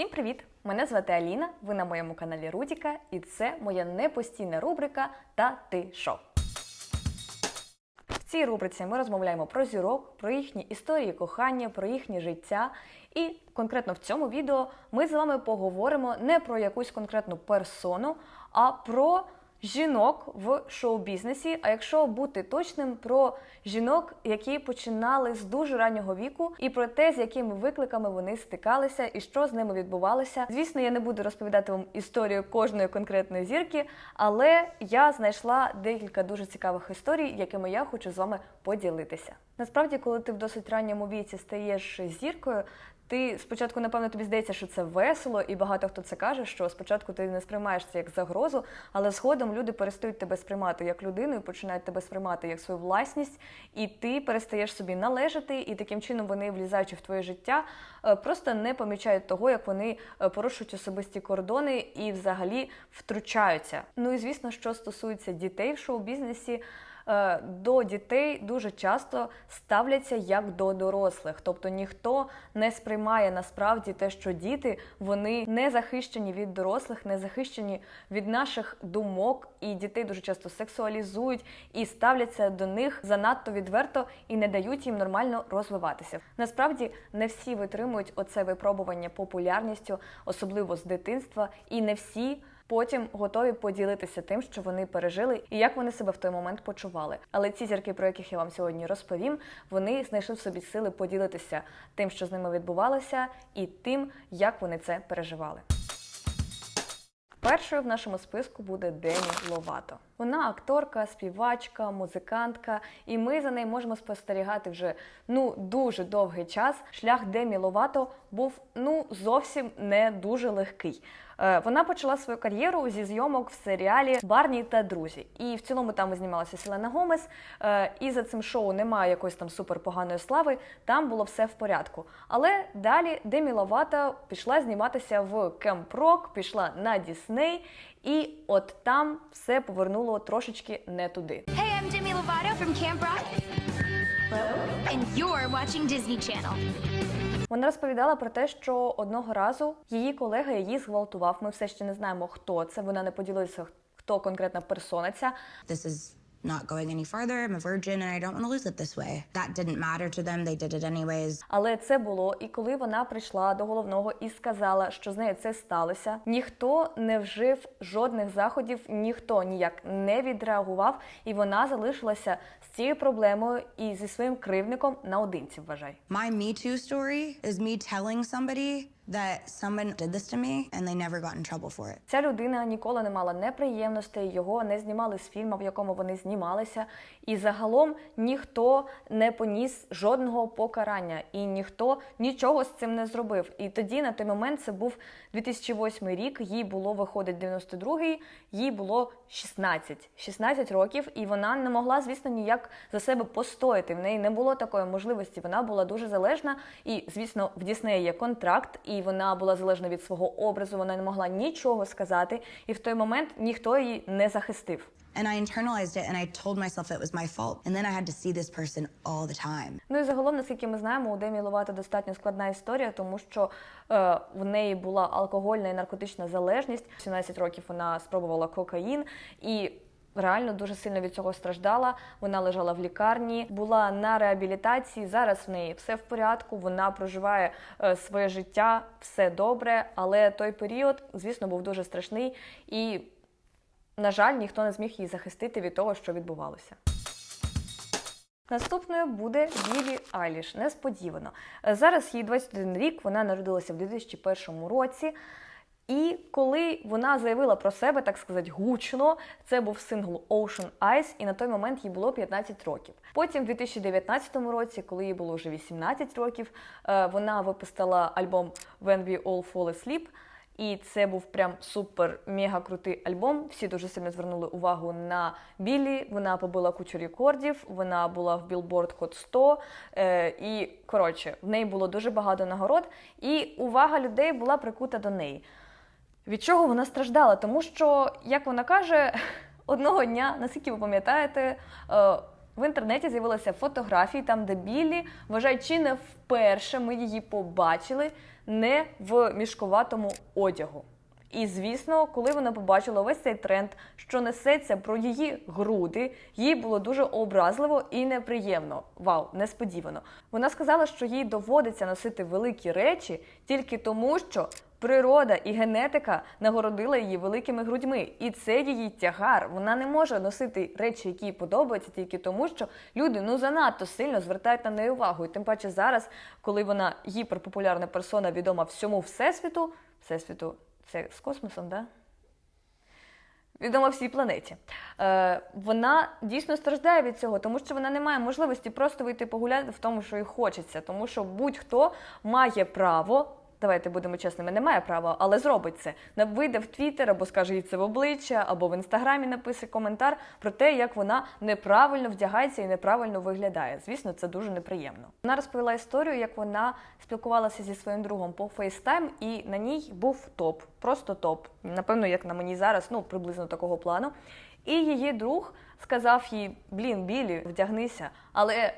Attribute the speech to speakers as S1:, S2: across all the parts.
S1: Всім привіт! Мене звати Аліна. Ви на моєму каналі Рудіка, і це моя непостійна рубрика Та ти шо. В цій рубриці ми розмовляємо про зірок, про їхні історії кохання, про їхнє життя. І конкретно в цьому відео ми з вами поговоримо не про якусь конкретну персону, а про жінок в шоу-бізнесі. А якщо бути точним, про жінок, які починали з дуже раннього віку, і про те, з якими викликами вони стикалися і що з ними відбувалося. Звісно, я не буду розповідати вам історію кожної конкретної зірки, але я знайшла декілька дуже цікавих історій, якими я хочу з вами поділитися. Насправді, коли ти в досить ранньому віці стаєш зіркою. Ти спочатку, напевно, тобі здається, що це весело, і багато хто це каже, що спочатку ти не сприймаєш це як загрозу, але згодом люди перестають тебе сприймати як людину і починають тебе сприймати як свою власність, і ти перестаєш собі належати, і таким чином вони, влізаючи в твоє життя, е, просто не помічають того, як вони е, порушують особисті кордони і взагалі втручаються. Ну і звісно, що стосується дітей в шоу-бізнесі. Е, До дітей дуже часто ставляться як до дорослих, тобто ніхто не сприймає насправді те, що діти вони не захищені від дорослих, не захищені від наших думок, і дітей дуже часто сексуалізують і ставляться до них занадто відверто і не дають їм нормально розвиватися. Насправді не всі витримують оце випробування популярністю, особливо з дитинства, і не всі. Потім готові поділитися тим, що вони пережили, і як вони себе в той момент почували. Але ці зірки, про яких я вам сьогодні розповім, вони знайшли в собі сили поділитися тим, що з ними відбувалося, і тим, як вони це переживали. Першою в нашому списку буде Демі Ловато. Вона акторка, співачка, музикантка, і ми за нею можемо спостерігати вже ну дуже довгий час. Шлях Демі Ловато був ну зовсім не дуже легкий. Е, Вона почала свою кар'єру зі зйомок в серіалі Барні та друзі. І в цілому там знімалася Селена Гомес. Е, І за цим шоу немає якоїсь там суперпоганої слави. Там було все в порядку. Але далі Демі Ловато пішла зніматися в Кемп Рок, пішла на Дісней, і от там все повернуло трошечки не туди.
S2: Hey, I'm Demi Lovato from Camp Rock. And you're watching Disney Channel.
S1: Вона розповідала про те, що одного разу її колега її зґвалтував. Ми все ще не знаємо, хто це. Вона не поділилася, хто конкретна персона ця.
S3: this is not going any farther. I'm a virgin and I don't want to lose it this way. That didn't matter to them. They did it anyways.
S1: Але це було, і коли вона прийшла до головного і сказала, що з нею це сталося, ніхто не вжив жодних заходів, ніхто ніяк не відреагував, і вона залишилася з цією проблемою і зі своїм кривником наодинці. Вважай.
S3: My Me Too story is me telling somebody that someone did this to me and they never got in trouble for it.
S1: Ця людина ніколи не мала неприємностей, його не знімали з фільму, в якому вони знімалися. І загалом ніхто не поніс жодного покарання, і ніхто нічого з цим не зробив. І тоді, на той момент, це був 2008 рік. Їй було виходить 92-й, їй було 16. 16 років, і вона не могла, звісно, ніяк за себе постояти. В неї не було такої можливості. Вона була дуже залежна. І, звісно, в Діснеї є контракт, і вона була залежна від свого образу. Вона не могла нічого сказати. І в той момент ніхто її не захистив.
S3: And I internalized it and I told myself it was my fault. And then I had to see this person all the time.
S1: Ну і загалом, наскільки ми знаємо, у Демі Ловато достатньо складна історія, тому що е, в неї була алкогольна і наркотична залежність. В 17 років вона спробувала кокаїн і. Реально дуже сильно від цього страждала. Вона лежала в лікарні, була на реабілітації. Зараз в неї все в порядку. Вона проживає е, своє життя, все добре. Але той період, звісно, був дуже страшний, і, на жаль, ніхто не зміг її захистити від того, що відбувалося. Наступною буде Білі Айліш. Несподівано. Зараз їй 21 рік, вона народилася в 2001 році. І коли вона заявила про себе, так сказати, гучно, це був сингл Ocean Eyes, і на той момент їй було 15 років. Потім, в 2019 році, коли їй було вже 18 років, е, вона випустила альбом When We All Fall Asleep. І це був прям супер мега крутий альбом. Всі дуже сильно звернули увагу на Біллі. Вона побила кучу рекордів. Вона була в Billboard Hot 100. Е, і коротше, в неї було дуже багато нагород, і увага людей була прикута до неї. Від чого вона страждала? Тому що, як вона каже, одного дня, наскільки ви пам'ятаєте, е, в інтернеті з'явилися фотографії, там, де Біллі, вважаю, чи не вперше ми її побачили не в мішковатому одягу. І звісно, коли вона побачила весь цей тренд, що несеться про її груди, їй було дуже образливо і неприємно. Вау, несподівано. Вона сказала, що їй доводиться носити великі речі тільки тому, що природа і генетика нагородила її великими грудьми, і це її тягар. Вона не може носити речі, які їй подобаються, тільки тому, що люди ну занадто сильно звертають на неї увагу. І тим паче зараз, коли вона гіперпопулярна персона, відома всьому всесвіту, всесвіту. Це з космосом, да? Відома всій планеті. Е, вона дійсно страждає від цього, тому що вона не має можливості просто вийти погуляти в тому, що їй хочеться. Тому що будь-хто має право. Давайте будемо чесними, не має права, але зробить це. Вийде в Твіттер або скаже їй це в обличчя, або в інстаграмі напише коментар про те, як вона неправильно вдягається і неправильно виглядає. Звісно, це дуже неприємно. Вона розповіла історію, як вона спілкувалася зі своїм другом по FaceTime, і на ній був топ, просто топ. Напевно, як на мені зараз, ну приблизно такого плану. І її друг сказав їй: Блін, Білі, вдягнися. Але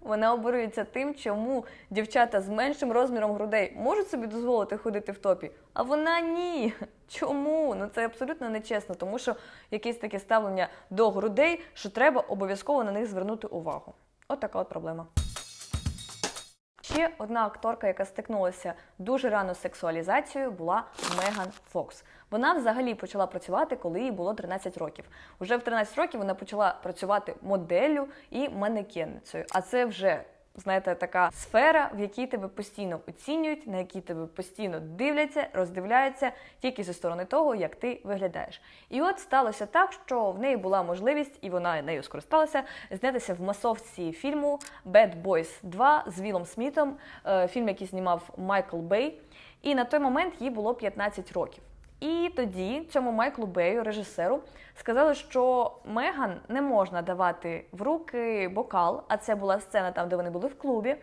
S1: вона обурюється тим, чому дівчата з меншим розміром грудей можуть собі дозволити ходити в топі, а вона ні. Чому? Ну це абсолютно нечесно, тому що якесь таке ставлення до грудей, що треба обов'язково на них звернути увагу. От така от проблема. Ще одна акторка, яка стикнулася дуже рано з сексуалізацією, була Меган Фокс. Вона взагалі почала працювати, коли їй було 13 років. Уже в 13 років вона почала працювати моделлю і манекенницею. А це вже знаєте, така сфера, в якій тебе постійно оцінюють, на якій тебе постійно дивляться, роздивляються тільки зі сторони того, як ти виглядаєш. І от сталося так, що в неї була можливість, і вона нею скористалася, знятися в масовці фільму Bad Boys 2 з Вілом Смітом, е, фільм, який знімав Майкл Бей. І на той момент їй було 15 років. І тоді цьому Майклу Бею, режисеру, сказали, що Меган не можна давати в руки бокал, а це була сцена там, де вони були в клубі.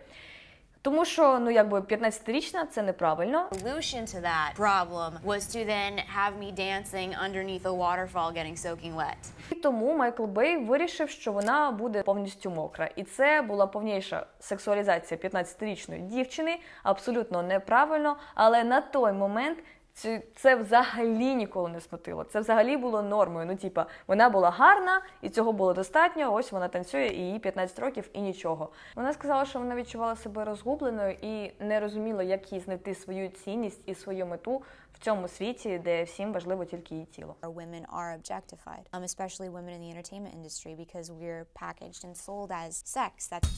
S1: Тому що ну якби 15-річна це неправильно.
S4: solution to that problem was to then have me dancing underneath a waterfall getting soaking wet.
S1: І тому Майкл Бей вирішив, що вона буде повністю мокра. І це була повніша сексуалізація 15-річної дівчини, абсолютно неправильно. Але на той момент це, це взагалі ніколи не смутило. Це взагалі було нормою. Ну, типа, вона була гарна, і цього було достатньо. Ось вона танцює, і їй 15 років, і нічого. Вона сказала, що вона відчувала себе розгубленою і не розуміла, як їй знайти свою цінність і свою мету в цьому світі, де всім важливо тільки її тіло.
S5: Women are objectified, um, especially women in the entertainment industry, because we're packaged and sold as sex. That's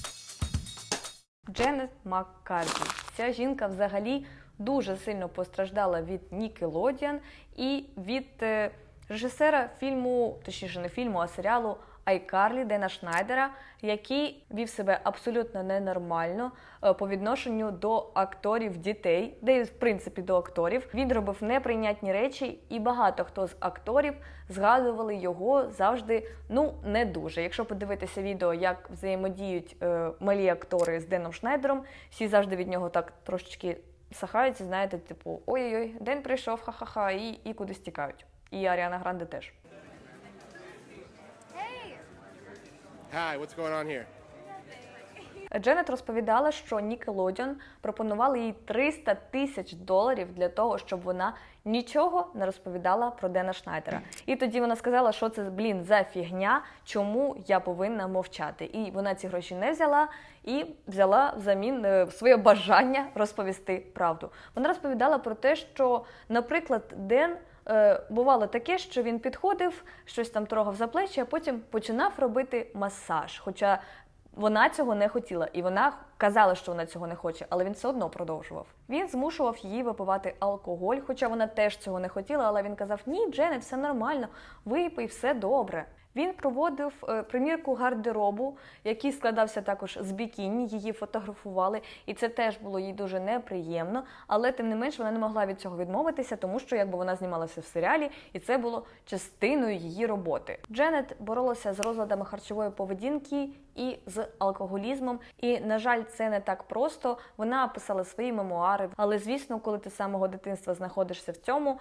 S1: Дженет Маккарті. Ця жінка взагалі дуже сильно постраждала від Нікелодіан і від е, режисера фільму, точніше не фільму, а серіалу Айкарлі Дена Шнайдера, який вів себе абсолютно ненормально е, по відношенню до акторів дітей, де в принципі до акторів. Він робив неприйнятні речі, і багато хто з акторів згадували його завжди ну не дуже. Якщо подивитися відео, як взаємодіють е, малі актори з Деном Шнайдером, всі завжди від нього так трошечки сахаються, знаєте, типу ой-ой-ой, день прийшов, ха-ха-ха, і, і кудись тікають. І Аріана Гранде теж.
S6: Hi, what's going on here?
S1: Дженет розповідала, що Nickelodeon пропонували їй 300 тисяч доларів для того, щоб вона нічого не розповідала про Дена Шнайдера. І тоді вона сказала, що це блін за фігня, чому я повинна мовчати. І вона ці гроші не взяла і взяла взамін е, своє бажання розповісти правду. Вона розповідала про те, що, наприклад, Ден. Е, бувало таке, що він підходив, щось там трогав за плечі, а потім починав робити масаж. Хоча вона цього не хотіла, і вона казала, що вона цього не хоче, але він все одно продовжував. Він змушував її випивати алкоголь, хоча вона теж цього не хотіла, але він казав: Ні, Дженет, все нормально, випий, все добре. Він проводив е, примірку гардеробу, який складався також з бікіні, її фотографували, і це теж було їй дуже неприємно. Але тим не менш вона не могла від цього відмовитися, тому що якби вона знімалася в серіалі, і це було частиною її роботи. Дженет боролася з розладами харчової поведінки і з алкоголізмом. І, на жаль, це не так просто. Вона писала свої мемуари. Але звісно, коли ти самого дитинства знаходишся в цьому.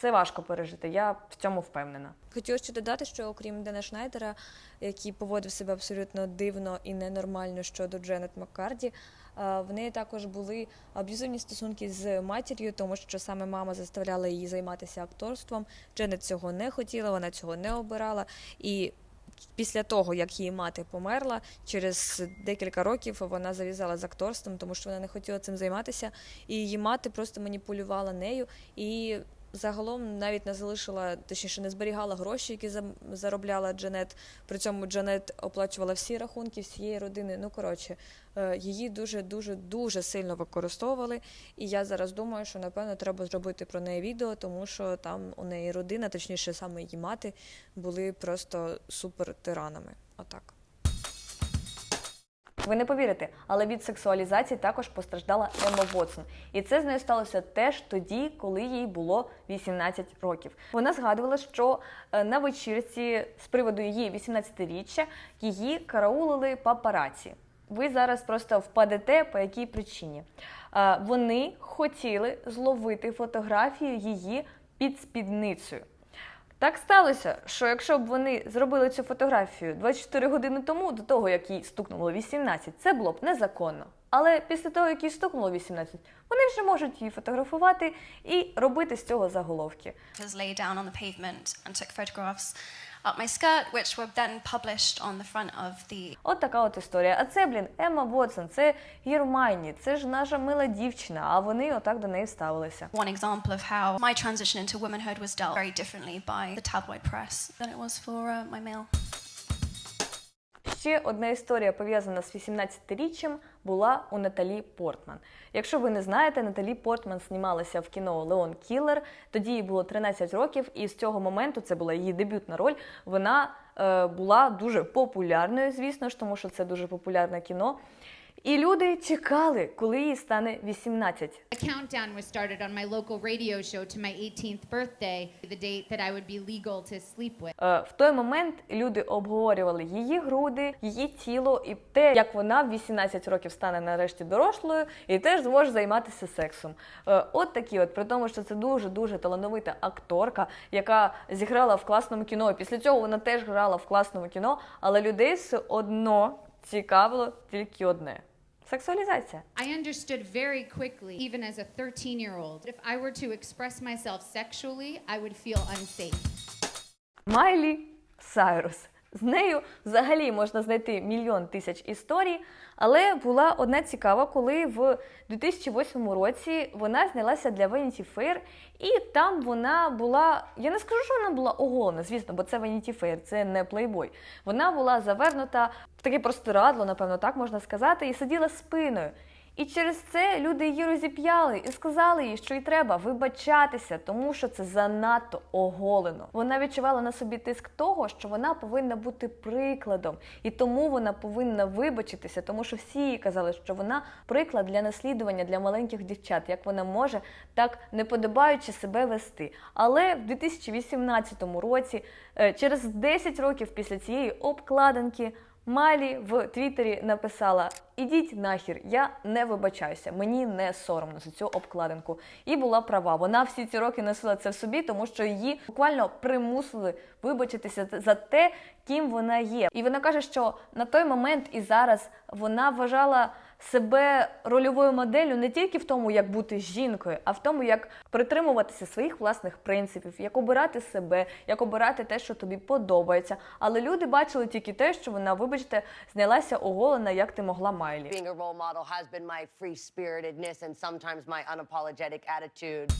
S1: Це важко пережити, я в цьому впевнена.
S7: Хотіла ще додати, що окрім Дена Шнайдера, який поводив себе абсолютно дивно і ненормально щодо Дженет Маккарді, Е, В неї також були аб'юзивні стосунки з матір'ю, тому що саме мама заставляла її займатися акторством. Дженет цього не хотіла, вона цього не обирала. І після того, як її мати померла, через декілька років вона зав'язала з акторством, тому що вона не хотіла цим займатися. І її мати просто маніпулювала нею і. Загалом навіть не залишила, точніше, не зберігала гроші, які заробляла Джанет. При цьому Джанет оплачувала всі рахунки всієї родини. Ну коротше, е, її дуже дуже дуже сильно використовували. І я зараз думаю, що напевно треба зробити про неї відео, тому що там у неї родина, точніше, саме її мати, були просто супер тиранами. Отак.
S1: Ви не повірите, але від сексуалізації також постраждала Емма Вотсон. І це з нею сталося теж тоді, коли їй було 18 років. Вона згадувала, що е, на вечірці з приводу її 18-річчя її караулили папараці. Ви зараз просто впадете по якій причині. Е, Вони хотіли зловити фотографію її під спідницею. Так сталося, що якщо б вони зробили цю фотографію 24 години тому, до того як їй стукнуло 18, це було б незаконно. Але після того, як їй стукнуло 18, вони вже можуть її фотографувати і робити з цього заголовки.
S8: Up my skirt, which were then published on the front of the
S1: От така от історія. А це, блін, Емма Вотсон, це Гермайні, це ж наша мила дівчина, а вони отак до неї ставилися.
S8: one example of how my transition into womanhood was dealt very differently by the tabloid press than it was for uh, my male
S1: Ще одна історія пов'язана з 18-річчям була у Наталі Портман. Якщо ви не знаєте, Наталі Портман знімалася в кіно Леон Кілер. Тоді їй було 13 років, і з цього моменту це була її дебютна роль. Вона е, була дуже популярною, звісно ж, тому що це дуже популярне кіно. І люди чекали, коли їй стане 18.
S9: A countdown was started on my local radio show to my 18th birthday, the date that I would be legal to sleep with.
S1: Е, В той момент люди обговорювали її груди, її тіло і те, як вона в 18 років стане нарешті дорослою і теж зможе займатися сексом. Е, От такі, от при тому, що це дуже дуже талановита акторка, яка зіграла в класному кіно. Після цього вона теж грала в класному кіно, але людей все одно цікавило тільки одне сексуалізація.
S9: I understood very quickly, even as a 13 year old, if I were to express myself sexually, I would feel unsafe.
S1: Майлі Сайрус. З нею взагалі можна знайти мільйон тисяч історій, але була одна цікава, коли в 2008 році вона знялася для Vanity Fair, і там вона була. Я не скажу, що вона була оголена, звісно, бо це Vanity Fair, це не плейбой. Вона була завернута в таке простирадло, напевно, так можна сказати, і сиділа спиною. І через це люди її розіп'яли і сказали їй, що їй треба вибачатися, тому що це занадто оголено. Вона відчувала на собі тиск того, що вона повинна бути прикладом, і тому вона повинна вибачитися, тому що всі їй казали, що вона приклад для наслідування для маленьких дівчат, як вона може так не подобаючи себе вести. Але в 2018 році, е, через 10 років після цієї обкладинки. Малі в Твіттері написала: Ідіть нахір, я не вибачаюся, мені не соромно за цю обкладинку. І була права. Вона всі ці роки носила це в собі, тому що її буквально примусили вибачитися за те, ким вона є. І вона каже, що на той момент і зараз вона вважала себе рольовою моделлю не тільки в тому, як бути жінкою, а в тому, як притримуватися своїх власних принципів, як обирати себе, як обирати те, що тобі подобається. Але люди бачили тільки те, що вона, вибачте, знялася оголена, як ти могла Майлі.
S10: Being a role model has been my free spiritedness and sometimes my unapologetic attitude.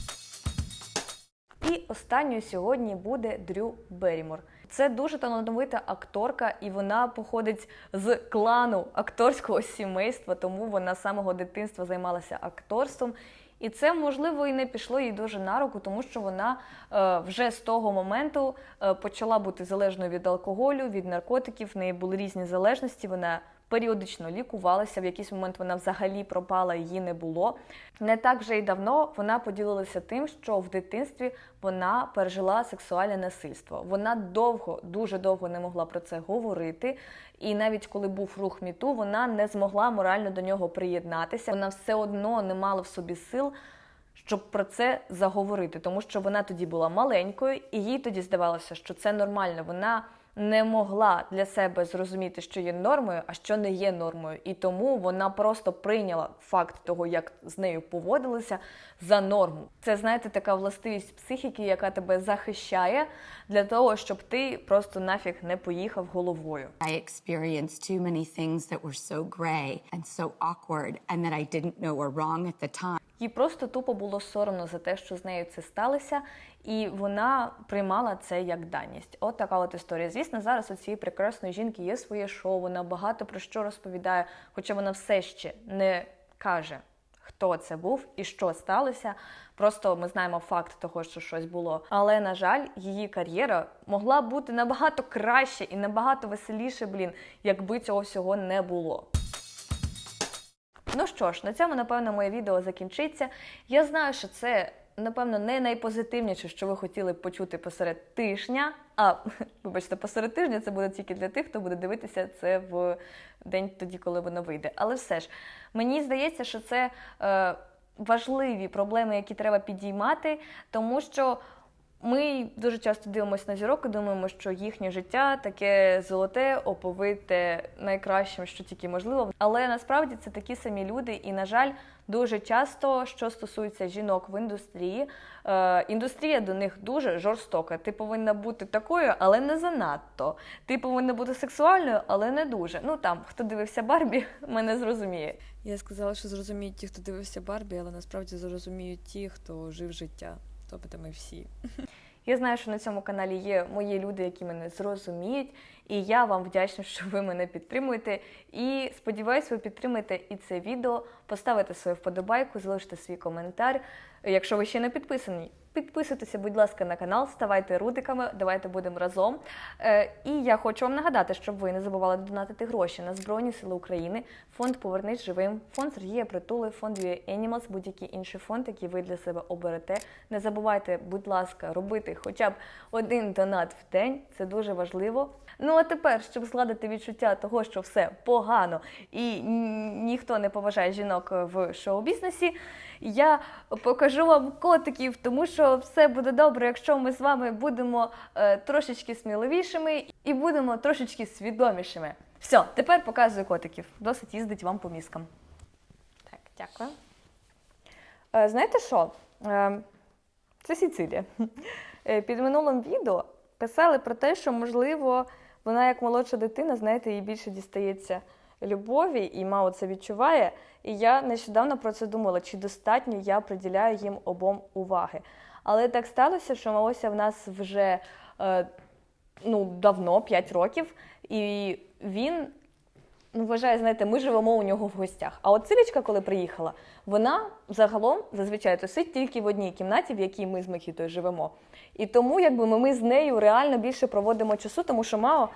S1: І останньою сьогодні буде Дрю Берімор. Це дуже талановита акторка, і вона походить з клану акторського сімейства, тому вона з самого дитинства займалася акторством. І це можливо і не пішло їй дуже на руку, тому що вона е, вже з того моменту е, почала бути залежною від алкоголю, від наркотиків. В неї були різні залежності. Вона періодично лікувалася. В якийсь момент вона взагалі пропала, її не було. Не так вже й давно вона поділилася тим, що в дитинстві вона пережила сексуальне насильство. Вона довго, дуже довго не могла про це говорити. І навіть коли був рух міту, вона не змогла морально до нього приєднатися. Вона все одно не мала в собі сил. Щоб про це заговорити, тому що вона тоді була маленькою, і їй тоді здавалося, що це нормально. Вона не могла для себе зрозуміти, що є нормою, а що не є нормою. І тому вона просто прийняла факт того, як з нею поводилися, за норму. Це, знаєте, така властивість психіки, яка тебе захищає для того, щоб ти просто нафіг не поїхав головою.
S11: I experienced too many things that were so gray and so awkward and that I didn't know were wrong at the time.
S1: Їй просто тупо було соромно за те, що з нею це сталося, і вона приймала це як даність. От така от історія. Звісно, зараз у цієї прекрасної жінки є своє шоу, вона багато про що розповідає, хоча вона все ще не каже, хто це був і що сталося. Просто ми знаємо факт того, що щось було. Але на жаль, її кар'єра могла бути набагато краще і набагато веселіше, блін, якби цього всього не було. Ну що ж, на цьому, напевно, моє відео закінчиться. Я знаю, що це, напевно, не найпозитивніше, що ви хотіли б почути посеред тижня. А, вибачте, посеред тижня це буде тільки для тих, хто буде дивитися це в день тоді, коли воно вийде. Але все ж, мені здається, що це е, важливі проблеми, які треба підіймати, тому що. Ми дуже часто дивимося на зірок і думаємо, що їхнє життя таке золоте, оповите найкращим, що тільки можливо. Але насправді це такі самі люди, і, на жаль, дуже часто, що стосується жінок в індустрії, е, індустрія до них дуже жорстока. Ти повинна бути такою, але не занадто. Ти повинна бути сексуальною, але не дуже. Ну там, хто дивився Барбі, мене зрозуміє.
S7: Я сказала, що зрозуміють ті, хто дивився Барбі, але насправді зрозуміють ті, хто жив життя. Тобто ми всі.
S1: Я знаю, що на цьому каналі є мої люди, які мене зрозуміють, і я вам вдячна, що ви мене підтримуєте. І сподіваюся, ви підтримаєте і це відео, поставите свою вподобайку, залишите свій коментар. Якщо ви ще не підписані, підписуйтеся, будь ласка, на канал, ставайте рудиками, давайте будемо разом. Е, і я хочу вам нагадати, щоб ви не забували донатити гроші на Збройні Сили України, фонд Повернись живим, фонд Сергія Притули, фонд UA Animals, будь-який інший фонд, який ви для себе оберете. Не забувайте, будь ласка, робити хоча б один донат в день. Це дуже важливо. Ну а тепер, щоб згладити відчуття того, що все погано і ніхто не поважає жінок в шоу-бізнесі, я покажу вам котиків, тому що все буде добре, якщо ми з вами будемо е, трошечки сміливішими і будемо трошечки свідомішими. Все, тепер показую котиків. Досить їздить вам по мізкам. Так, дякую. Е, знаєте що? Е, це Сіцилія. Е, Під минулим відео писали про те, що, можливо, вона як молодша дитина, знаєте, їй більше дістається любові, і мало це відчуває. І я нещодавно про це думала, чи достатньо я приділяю їм обом уваги. Але так сталося, що Малося в нас вже е, ну, давно, 5 років, і він ну, вважає, знаєте, ми живемо у нього в гостях. А от Цилічка, коли приїхала, вона загалом зазвичай тусить тільки в одній кімнаті, в якій ми з Микітою живемо. І тому якби ми, ми з нею реально більше проводимо часу, тому що Мао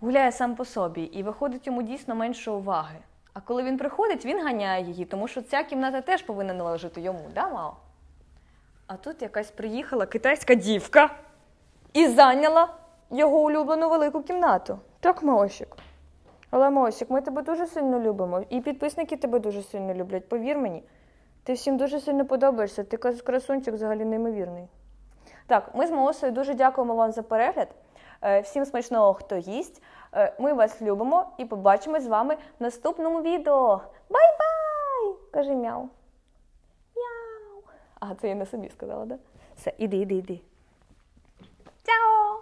S1: гуляє сам по собі і виходить йому дійсно менше уваги. А коли він приходить, він ганяє її, тому що ця кімната теж повинна належати йому, да, Мао? А тут якась приїхала китайська дівка і зайняла його улюблену велику кімнату. Так, Маосік. Але Мосік, ми тебе дуже сильно любимо. І підписники тебе дуже сильно люблять. Повір мені. Ти всім дуже сильно подобаєшся. Ти красунчик взагалі неймовірний. Так, ми з Маосою дуже дякуємо вам за перегляд. Е, Всім смачного, хто їсть. Е, Ми вас любимо і побачимось з вами в наступному відео. Бай-бай! Кажи мяу. Мяу. А, це я не собі сказала, да? Все, іди, іди, іди. Чао!